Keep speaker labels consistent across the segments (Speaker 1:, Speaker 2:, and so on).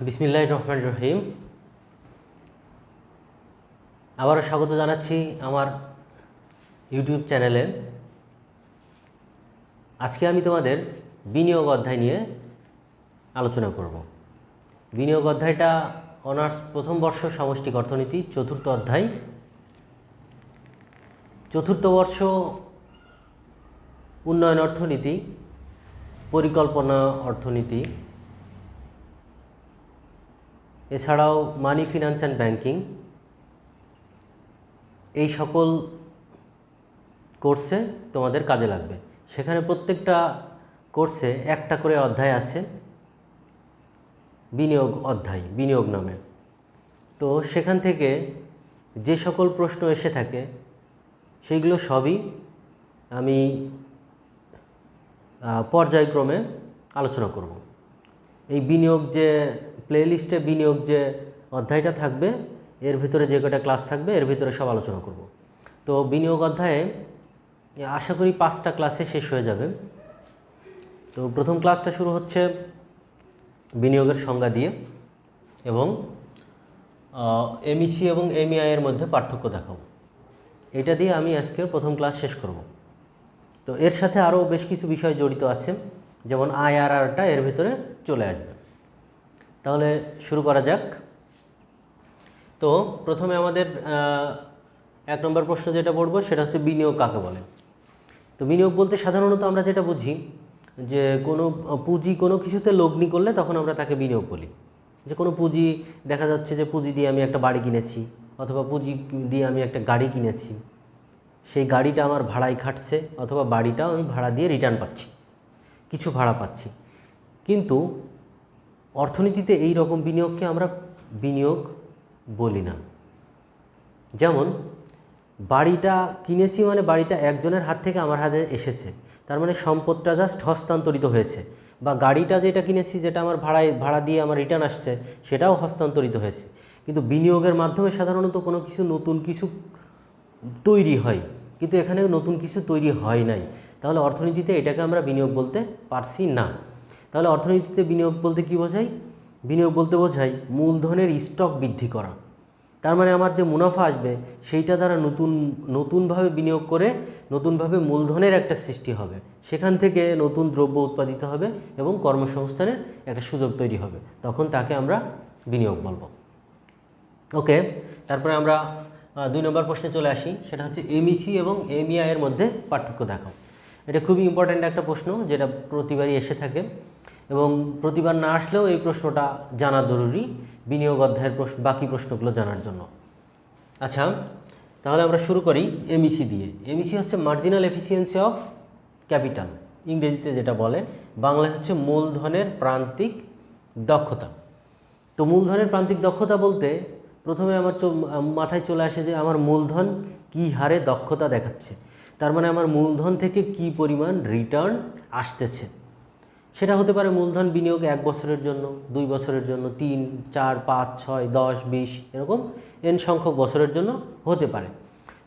Speaker 1: বিসমিল্লাহ রহমান রহিম। আবারও স্বাগত জানাচ্ছি আমার ইউটিউব চ্যানেলে। আজকে আমি তোমাদের বিনিয়োগ অধ্যায় নিয়ে আলোচনা করব। বিনিয়োগ অধ্যায়টা অনার্স প্রথম বর্ষ সমষ্টিক অর্থনীতি, চতুর্থ অধ্যায়। চতুর্থ বর্ষ উন্নয়ন অর্থনীতি, পরিকল্পনা অর্থনীতি এছাড়াও মানি ফিনান্স অ্যান্ড ব্যাংকিং এই সকল কোর্সে তোমাদের কাজে লাগবে। সেখানে প্রত্যেকটা কোর্সে একটা করে অধ্যায় আছে, বিনিয়োগ অধ্যায়, বিনিয়োগ নামে। তো সেখান থেকে যে সকল প্রশ্ন এসে থাকে, সেইগুলো সবই আমি পর্যায়ক্রমে আলোচনা করব। এই বিনিয়োগ যে প্লেলিস্টে বিনিয়োগ যে অধ্যায়টা থাকবে, এর ভিতরে যে কটা ক্লাস থাকবে, এর ভিতরে সব আলোচনা করব। তো বিনিয়োগ অধ্যায়ে আশা করি পাঁচটা ক্লাসে শেষ হয়ে যাবে। তো প্রথম ক্লাসটা শুরু হচ্ছে বিনিয়োগের সংজ্ঞা দিয়ে এবং এমইসি এবং এমইআই এর মধ্যে পার্থক্য দেখাবো এটা দিয়ে আমি আজকের প্রথম ক্লাস শেষ করব। তো এর সাথে আরও বেশ কিছু বিষয় জড়িত আছে, যেমন আইআরআরটা এর ভিতরে চলে আসবে। তাহলে শুরু করা যাক। তো প্রথমে আমাদের এক নম্বর প্রশ্ন যেটা পড়ব সেটা হচ্ছে বিনিয়োগ কাকে বলে? তো বিনিয়োগ বলতে সাধারণত আমরা যেটা বুঝি যে কোনো পুঁজি কোনো কিছুতে লগ্নি করলে তখন আমরা তাকে বিনিয়োগ বলি। যে কোনো পুঁজি, দেখা যাচ্ছে যে পুঁজি দিয়ে আমি একটা বাড়ি কিনেছি অথবা পুঁজি দিয়ে আমি একটা গাড়ি কিনেছি, সেই গাড়িটা আমার ভাড়ায় খাটছে অথবা বাড়িটাও আমি ভাড়া দিয়ে রিটার্ন পাচ্ছি, কিছু ভাড়া পাচ্ছি। কিন্তু অর্থনীতিতে এই রকম বিনিয়োগকে আমরা বিনিয়োগ বলি না। যেমন, বাড়িটা কিনেছি মানে বাড়িটা একজনের হাত থেকে আমার হাতে এসেছে। তার মানে সম্পদটা জাস্ট হস্তান্তরিত হয়েছে। বা গাড়িটা যেটা কিনেছি, যেটা আমার ভাড়ায়, ভাড়া দিয়ে আমার রিটার্ন আসছে, সেটাও হস্তান্তরিত হয়েছে। কিন্তু বিনিয়োগের মাধ্যমে সাধারণত কোনো কিছু নতুন কিছু তৈরি হয়। কিন্তু এখানে নতুন কিছু তৈরি হয় নাই। তাহলে অর্থনীতিতে এটাকে আমরা বিনিয়োগ বলতে পারছি না। তাহলে অর্থনীতিতে বিনিয়োগ বলতে কি বোঝায়? বিনিয়োগ বলতে বোঝায় মূলধনের স্টক বৃদ্ধি করা। তার মানে আমার যে মুনাফা আসবে, সেইটা দ্বারা নতুন, নতুনভাবে বিনিয়োগ করে নতুনভাবে মূলধনের একটা সৃষ্টি হবে। সেখান থেকে নতুন দ্রব্য উৎপাদিত হবে এবং কর্মসংস্থানের একটা সুযোগ তৈরি হবে। তখন তাকে আমরা বিনিয়োগ বলব। ওকে, তারপরে আমরা দুই নম্বর প্রশ্নে চলে আসি। সেটা হচ্ছে এমইসি এবং এমইআই এর মধ্যে পার্থক্য দেখাও। এটা খুবই ইম্পর্ট্যান্ট একটা প্রশ্ন, যেটা প্রতিবারই এসে থাকে। এবং প্রতিবার না আসলেও এই প্রশ্নটা জানা জরুরি, বিনিয়োগ অধ্যায়ের প্রশ্ন, বাকি প্রশ্নগুলো জানার জন্য। আচ্ছা তাহলে আমরা শুরু করি এমইসি দিয়ে। এমইসি হচ্ছে মার্জিনাল এফিসিয়েন্সি অফ ক্যাপিটাল ইংরেজিতে যেটা বলে, বাংলায় হচ্ছে মূলধনের প্রান্তিক দক্ষতা। তো মূলধনের প্রান্তিক দক্ষতা বলতে প্রথমে আমার মাথায় চলে আসে যে আমার মূলধন কী হারে দক্ষতা দেখাচ্ছে। তার মানে আমার মূলধন থেকে কি পরিমাণ রিটার্ন আসতেছে। সেটা হতে পারে মূলধন বিনিয়োগ এক বছরের জন্য, দুই বছরের জন্য, তিন, চার, পাঁচ, ছয়, দশ, বিশ, এরকম এন সংখ্যক বছরের জন্য হতে পারে।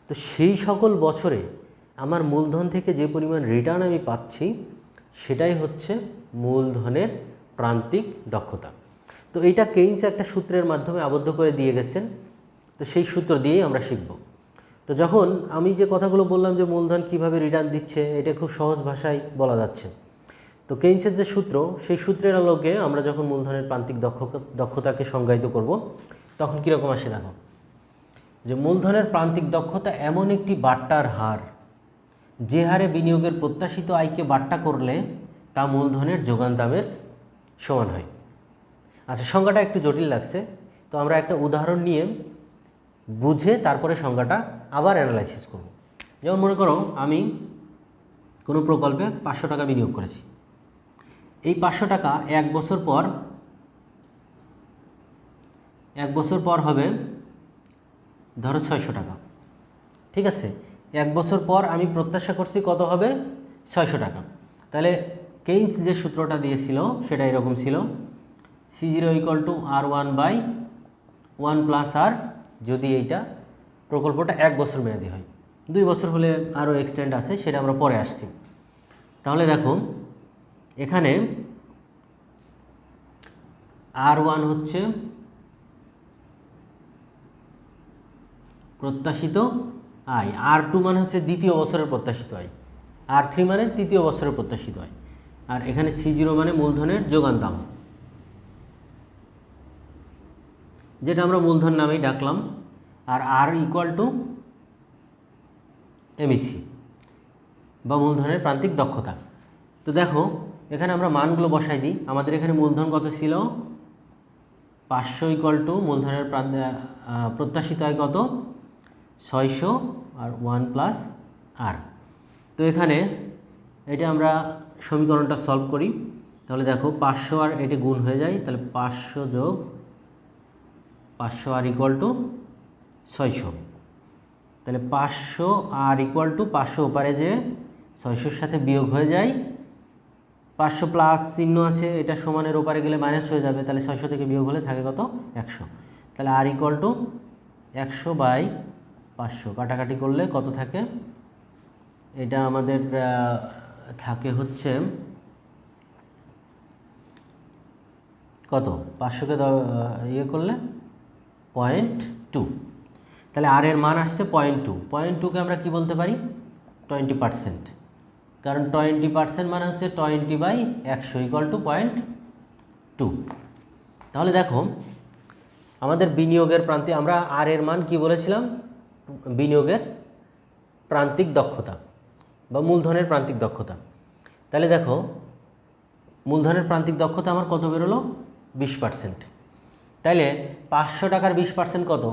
Speaker 1: তো সেই সকল বছরে আমার মূলধন থেকে যে পরিমাণ রিটার্ন আমি পাচ্ছি, সেটাই হচ্ছে মূলধনের প্রান্তিক দক্ষতা। তো এইটা কেইন্স একটা সূত্রের মাধ্যমে আবদ্ধ করে দিয়ে গেছেন। তো সেই সূত্র দিয়েই আমরা শিখব। তো যখন আমি যে কথাগুলো বললাম যে মূলধন কীভাবে রিটার্ন দিচ্ছে, এটা খুব সহজ ভাষায় বলা যাচ্ছে। তো কেইন্সের যে সূত্র, সেই সূত্রের আলোকে আমরা যখন মূলধনের প্রান্তিক দক্ষ, দক্ষতাকে সংজ্ঞায়িত করব, তখন কীরকম আসে দেখো? যে মূলধনের প্রান্তিক দক্ষতা এমন একটি বাট্টার হার, যে হারে বিনিয়োগের প্রত্যাশিত আয়কে বাট্টা করলে তা মূলধনের যোগান দামের সমান হয়। আচ্ছা সংজ্ঞাটা একটু জটিল লাগছে, তো আমরা একটা উদাহরণ নিয়ে বুঝে তারপরে সংজ্ঞাটা আবার অ্যানালাইসিস করব। যেমন মনে করো, আমি কোনো প্রকল্পে পাঁচশো টাকা বিনিয়োগ করেছি। এই পাঁচশো টাকা এক বছর পর, এক বছর পর হবে, ধরো ছয়শো টাকা। ঠিক আছে? এক বছর পর আমি প্রত্যাশা করছি কত হবে? ছয়শো টাকা। তাহলে কেইন্স যে সূত্রটা দিয়েছিল, সেটা এরকম ছিল। C zero equal to R one by one plus R যদি এইটা প্রকল্পটা এক বছর মেয়াদি হয়। দুই বছর হলে আরও এক্সটেন্ড আছে, সেটা আমরা পরে আসছি। তাহলে দেখো এখানে আর ওয়ান হচ্ছে প্রত্যাশিত আয়। আর টু মানে হচ্ছে দ্বিতীয় বছরের প্রত্যাশিত আয়। আর থ্রি মানে তৃতীয় বছরের প্রত্যাশিত আয়। আর এখানে সি জিরো মানে মূলধনের যোগান দাম। যেটা আমরা মূলধন নামেই ডাকলাম। আর আর ইকুয়াল টু এমইসি বা মূলধনের প্রান্তিক দক্ষতা। তো দেখো এখানে আমরা মানগুলো বসাই দিই। আমাদের এখানে মূলধন কত ছিল? পাঁচশো ইকল টু মূলধনের প্রত্যাশিত আয় কত? ছয়শো আর ওয়ান প্লাস আর তো এখানে এটা আমরা সমীকরণটা সলভ করি। তাহলে দেখো পাঁচশো আর এটি গুণ হয়ে যায়, তাহলে পাঁচশো যোগ পাঁচশো আর ইকুয়াল টু ছয়শো। তাহলে পাঁচশো আর ইকুয়াল টু পাঁচশো ওপারে যে ছয়শোর সাথে বিয়োগ হয়ে যায় পাঁচশো প্লাস চিহ্ন আছে, এটা সমানের ওপারে গেলে মাইনাস হয়ে যাবে, তাহলে ছয়শো থেকে বিয়োগ হলে থাকে কত? একশো। তাহলে আর ইকুয়াল টু একশো বাই পাঁচশো। কাটাকাটি করলে কত থাকে? এটা আমাদের থাকে হচ্ছে কত? পাঁচশোকে ইয়ে করলে পয়েন্ট টু তাহলে আর এর মান আসছে পয়েন্ট টু পয়েন্ট টুকে আমরা কি বলতে পারি? টোয়েন্টি পার্সেন্ট কারণ টোয়েন্টি পার্সেন্ট মানে হচ্ছে টোয়েন্টি বাই একশো ইকুয়াল টু পয়েন্ট টু তাহলে দেখো, আমাদের বিনিয়োগের প্রান্তে আমরা আর এর মান কি বলেছিলাম? বিনিয়োগের প্রান্তিক দক্ষতা বা মূলধনের প্রান্তিক দক্ষতা। তাহলে দেখো, মূলধনের প্রান্তিক দক্ষতা আমার কত বেরোলো? বিশ পার্সেন্ট তাইলে পাঁচশো টাকার বিশ পার্সেন্ট কত?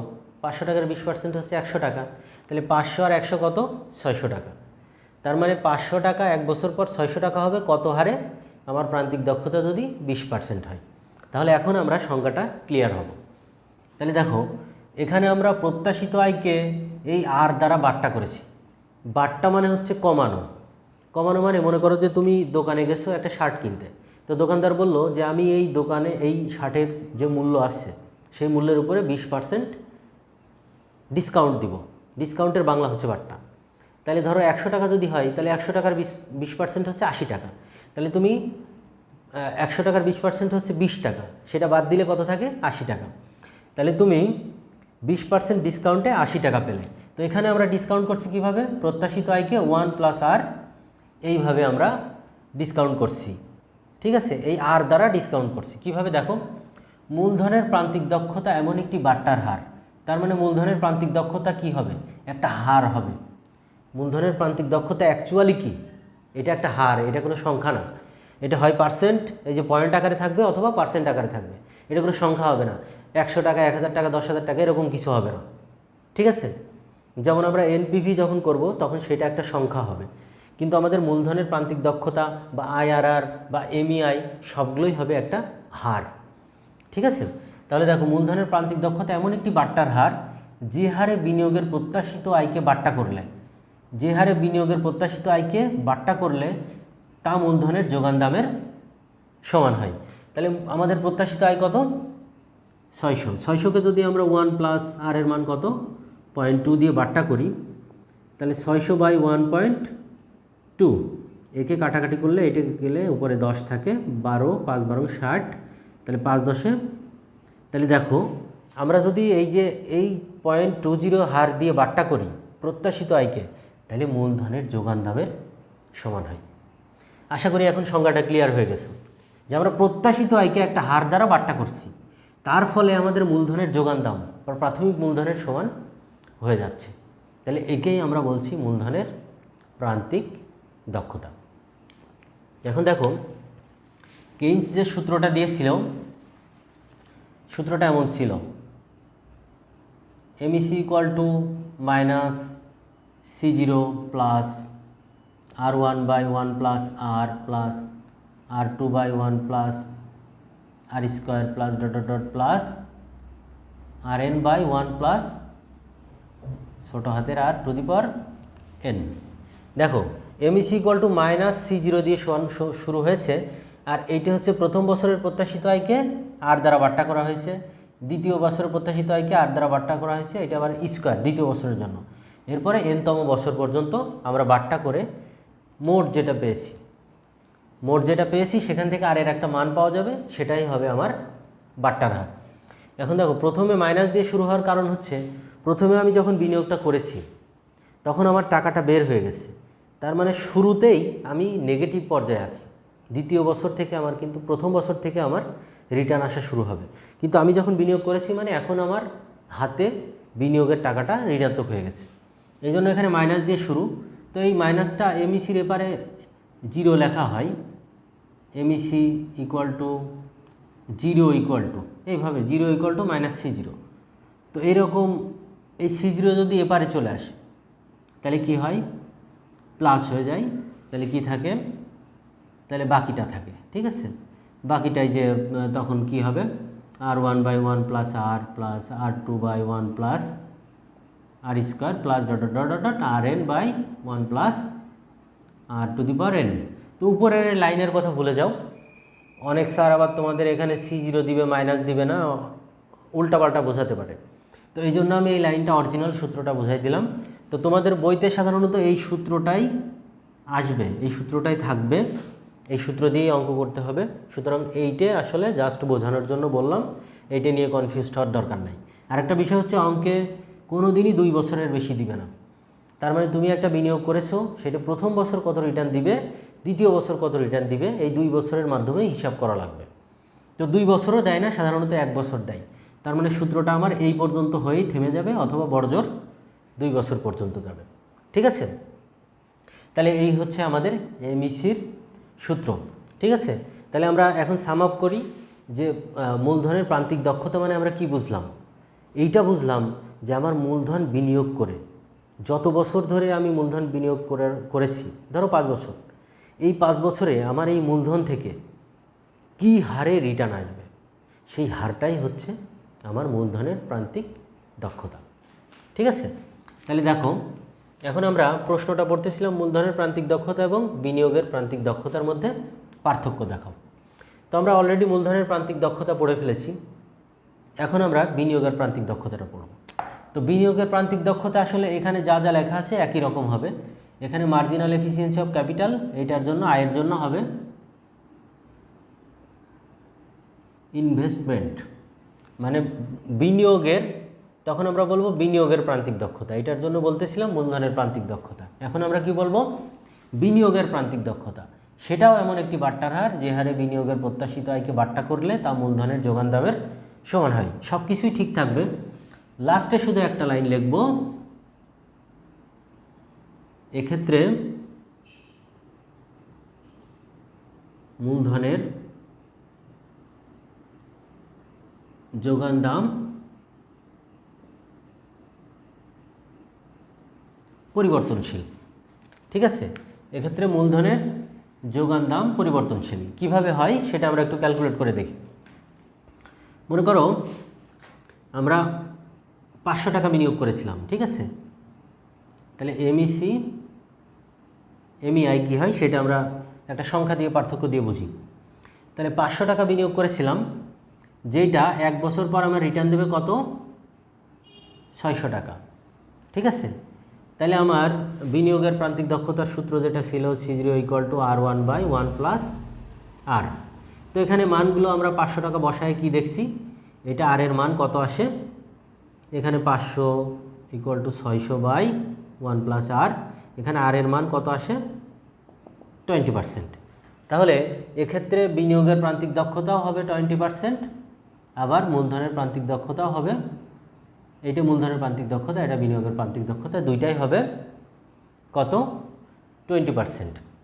Speaker 1: পাঁচশো টাকার বিশ পার্সেন্ট হচ্ছে একশো টাকা। তাহলে পাঁচশো আর একশো কত? ছয়শো টাকা। তার মানে পাঁচশো টাকা, এক বছর পর ছয়শো টাকা হবে, কত হারে? আমার প্রান্তিক দক্ষতা যদি বিশ পার্সেন্ট হয়। তাহলে এখন আমরা সংখ্যাটা ক্লিয়ার হব। তাহলে দেখো, এখানে আমরা প্রত্যাশিত আয়কে এই আর দ্বারা বাট্টা করেছি। বাট্টা মানে হচ্ছে কমানো। কমানো মানে মনে করো যে তুমি দোকানে গেছো একটা শার্ট কিনতে। তো দোকানদার বলল যে আমি এই দোকানে এই শার্টের যে মূল্য আসছে, সেই মূল্যের উপরে বিশ পার্সেন্ট ডিসকাউন্ট দিব। ডিসকাউন্টের বাংলা হচ্ছে বাট্টা তাহলে ধরো একশো টাকা যদি হয়, তাহলে একশো টাকার বিশ বিশ পার্সেন্ট হচ্ছে আশি টাকা। তাহলে তুমি একশো টাকার বিশ পার্সেন্ট হচ্ছে বিশ টাকা। সেটা বাদ দিলে কত থাকে? আশি টাকা। তাহলে তুমি বিশ পার্সেন্ট ডিসকাউন্টে আশি টাকা পেলে। তো এখানে আমরা ডিসকাউন্ট করছি কীভাবে? প্রত্যাশিত আয়কে ওয়ান প্লাস আর এইভাবে আমরা ডিসকাউন্ট করছি। ঠিক আছে? এই আর দ্বারা ডিসকাউন্ট করছি। কীভাবে? দেখো, মূলধনের প্রান্তিক দক্ষতা এমন একটি বাট্টার হার। তার মানে মূলধনের প্রান্তিক দক্ষতা কি হবে? একটা হার হবে। মূলধনের প্রান্তিক দক্ষতা অ্যাকচুয়ালি কি? এটা একটা হার, এটা কোনো সংখ্যা না। এটা হয় পার্সেন্ট এই যে পয়েন্ট আকারে থাকবে অথবা পার্সেন্ট আকারে থাকবে। এটা কোনো সংখ্যা হবে না। একশো টাকা, এক হাজার টাকা, দশ হাজার টাকা, এরকম কিছু হবে না। ঠিক আছে? যেমন আমরা এনপিভি যখন করব, তখন সেটা একটা সংখ্যা হবে। কিন্তু আমাদের মূলধনের প্রান্তিক দক্ষতা বা আইআরআর বা এমইআই সবগুলোই হবে একটা হার। ঠিক আছে? তাহলে দেখো, মূলধনের প্রান্তিক দক্ষতা এমন একটি বাট্টার হার, যে হারে বিনিয়োগের প্রত্যাশিত আয়কে বাট্টা করলে। যে হারে বিনিয়োগের প্রত্যাশিত আয়কে বাট্টা করলে তা মূলধনের যোগান দামের সমান হয়। তাহলে আমাদের প্রত্যাশিত আয় কত? ছয়শো। ছয়শোকে যদি আমরা ওয়ান প্লাস আর এর মান কত? পয়েন্ট টু দিয়ে বাট্টা করি, তাহলে ছয়শো বাই ওয়ান পয়েন্ট টু। একে কাটাকাটি করলে এটা গেলে উপরে দশ থাকে, বারো, পাঁচ, বারো, ষাট। তাহলে পাঁচ দশে। তাহলে দেখো, আমরা যদি এই যে এই পয়েন্ট টু জিরো হার দিয়ে বাট্টা করি প্রত্যাশিত আয়কে তাহলে মূলধনের যোগান দামের সমান হয়। আশা করি এখন সংজ্ঞাটা ক্লিয়ার হয়ে গেছে। যে আমরা প্রত্যাশিত আয়কে একটা হার দ্বারা বাট্টা করছি, তার ফলে আমাদের মূলধনের যোগান দাম বা প্রাথমিক মূলধনের সমান হয়ে যাচ্ছে। তাহলে একেই আমরা বলছি মূলধনের প্রান্তিক দক্ষতা। এখন দেখো কেইন্স যে সূত্রটা দিয়েছিল সূত্রটা এমন ছিল M E C equal to minus C zero plus R one by one plus R plus R two by one plus R square plus dot dot plus R N by one plus ছোটো হাতের R to the power N দেখো M E C equal to minus C zero দিয়ে শুরু হয়েছে, আর এইটা হচ্ছে প্রথম বছরের প্রত্যাশিত আয়কে আর দ্বারা বাট্টা করা হয়েছে। দ্বিতীয় বছরের প্রত্যাশিত আয়কে আর দ্বারা বাট্টা করা হয়েছে, এটা আবার স্কোয়ার দ্বিতীয় বছরের জন্য। এরপরে এনতম বছর পর্যন্ত আমরা বাট্টা করে মোট যেটা পেয়েছি, মোট যেটা পেয়েছি সেখান থেকে আর এর একটা মান পাওয়া যাবে, সেটাই হবে আমার বাট্টার হার। এখন দেখো, প্রথমে মাইনাস দিয়ে শুরু হওয়ার কারণ হচ্ছে, প্রথমে আমি যখন বিনিয়োগটা করেছি, তখন আমার টাকাটা বের হয়ে গেছে। তার মানে শুরুতেই আমি নেগেটিভ পর্যায়ে আছি। দ্বিতীয় বছর থেকে আমার কিন্তু, প্রথম বছর থেকে আমার রিটার্ন আসা শুরু হবে। কিন্তু আমি যখন বিনিয়োগ করেছি মানে এখন আমার হাতে বিনিয়োগের টাকাটা ঋণাত্মক হয়ে গেছে। এই জন্য এখানে মাইনাস দিয়ে শুরু। তো এই মাইনাসটা এমইসির এপারে জিরো লেখা হয়। M E C equal to zero equal to এইভাবে zero equal to minus C zero তো এরকম এই সি জিরো যদি এপারে চলে আসে, তাহলে কি হয়? প্লাস হয়ে যায়। তাহলে কি থাকে? তাহলে বাকিটা থাকে, ঠিক আছে? বাকিটাই যে তখন কি হবে? R one by one plus R plus R two by one plus R square plus dot dot dot dot R N by one plus R to the power N তো উপরের লাইনের কথা ভুলে যাও। অনেক স্যার আবার তোমাদের এখানে সি জিরো দিবে মাইনাস দিবে না, উল্টাপাল্টা বোঝাতে পারে। তো এই জন্য আমি এই লাইনটা অরিজিনাল সূত্রটা বোঝাই দিলাম। তো তোমাদের বইতে সাধারণত এই সূত্রটাই আসবে, এই সূত্রটাই থাকবে। এই সূত্র দিয়েই অঙ্ক করতে হবে। সুতরাং এইটে আসলে জাস্ট বোঝানোর জন্য বললাম। এইটা নিয়ে কনফিউজ হওয়ার দরকার নাই। আরেকটা বিষয় হচ্ছে অঙ্কে কোনো দিনই দুই বছরের বেশি দিবে না। তার মানে তুমি একটা বিনিয়োগ করেছ, সেটা প্রথম বছর কত রিটার্ন দিবে, দ্বিতীয় বছর কত রিটার্ন দিবে, এই দুই বছরের মাধ্যমে হিসাব করা লাগবে। তো দুই বছরও দেয় না, সাধারণত এক বছর দেয়। তার মানে সূত্রটা আমার এই পর্যন্ত হয়েই থেমে যাবে, অথবা বড়জোর দুই বছর পর্যন্ত যাবে। ঠিক আছে? তাহলে এই হচ্ছে আমাদের এমইসির সূত্র। ঠিক আছে? তাহলে আমরা এখন সাম আপ করি যে মূলধনের প্রান্তিক দক্ষতা মানে আমরা কি বুঝলাম? এইটা বুঝলাম যে আমার মূলধন বিনিয়োগ করে। যত বছর ধরে আমি মূলধন বিনিয়োগ করে, করেছি, ধরো পাঁচ বছর। এই পাঁচ বছরে আমার এই মূলধন থেকে কি হারে রিটার্ন আসবে? সেই হারটাই হচ্ছে আমার মূলধনের প্রান্তিক দক্ষতা। ঠিক আছে? তাহলে দেখো, এখন আমরা প্রশ্নটা পড়তেছিলাম মূলধনের প্রান্তিক দক্ষতা এবং বিনিয়োগের প্রান্তিক দক্ষতার মধ্যে পার্থক্য দেখাও। তো আমরা অলরেডি মূলধনের প্রান্তিক দক্ষতা পড়ে ফেলেছি। এখন আমরা বিনিয়োগের প্রান্তিক দক্ষতাটা পড়ব। তো বিনিয়োগের প্রান্তিক দক্ষতা আসলে এখানে যা যা লেখা আছে একই রকম হবে। এখানে মার্জিনাল এফিসিয়েন্সি অফ ক্যাপিটাল এইটার জন্য, আয়ের জন্য হবে ইনভেস্টমেন্ট মানে বিনিয়োগের, তখন আমরা বলব বিনিয়োগের প্রান্তিক দক্ষতা। এটার জন্য বলতেছিলাম মূলধনের প্রান্তিক দক্ষতা। এখন আমরা কি বলব? বিনিয়োগের প্রান্তিক দক্ষতা। সেটাও এমন একটি বাট্টার হার, যে হারে বিনিয়োগের প্রত্যাশিত আয়কে বাট্টা করলে তা মূলধনের যোগান দামের সমান হয়। সব কিছুই ঠিক থাকবে। লাস্টে শুধু একটা লাইন লিখব। এক্ষেত্রে মূলধনের যোগান দাম পরিবর্তনশীল। ঠিক আছে? এক্ষেত্রে মূলধনের যোগান দাম পরিবর্তনশীল। কীভাবে হয় সেটা আমরা একটু ক্যালকুলেট করে দেখি। মনে করো আমরা পাঁচশো টাকা বিনিয়োগ করেছিলাম, ঠিক আছে? তাহলে এমইসি এমইআই কী হয় সেটা আমরা একটা সংখ্যা দিয়ে পার্থক্য দিয়ে বুঝি। তাহলে পাঁচশো টাকা বিনিয়োগ করেছিলাম যেটা এক বছর পর আমার রিটার্ন দেবে কত? ছয়শো টাকা, ঠিক আছে? তাহলে আমার বিনিয়োগের প্রান্তিক দক্ষতার সূত্র যেটা ছিল C zero equal to R one by one plus R তো এখানে মানগুলো আমরা পাঁচশো টাকা বসায় কি দেখছি? এটা আর এর মান কত আসে? এখানে পাঁচশো ইকুয়াল টু ছয়শো বাই ওয়ান প্লাস আর এখানে আর এর মান কত আসে? টোয়েন্টি পার্সেন্ট তাহলে এক্ষেত্রে বিনিয়োগের প্রান্তিক দক্ষতাও হবে টোয়েন্টি পার্সেন্ট আবার মূলধনের প্রান্তিক দক্ষতাও হবে। এইটা মূলধনের প্রান্তিক দক্ষতা, এটা বিনিয়োগের প্রান্তিক দক্ষতা, দুইটাই হবে কত? Twenty percent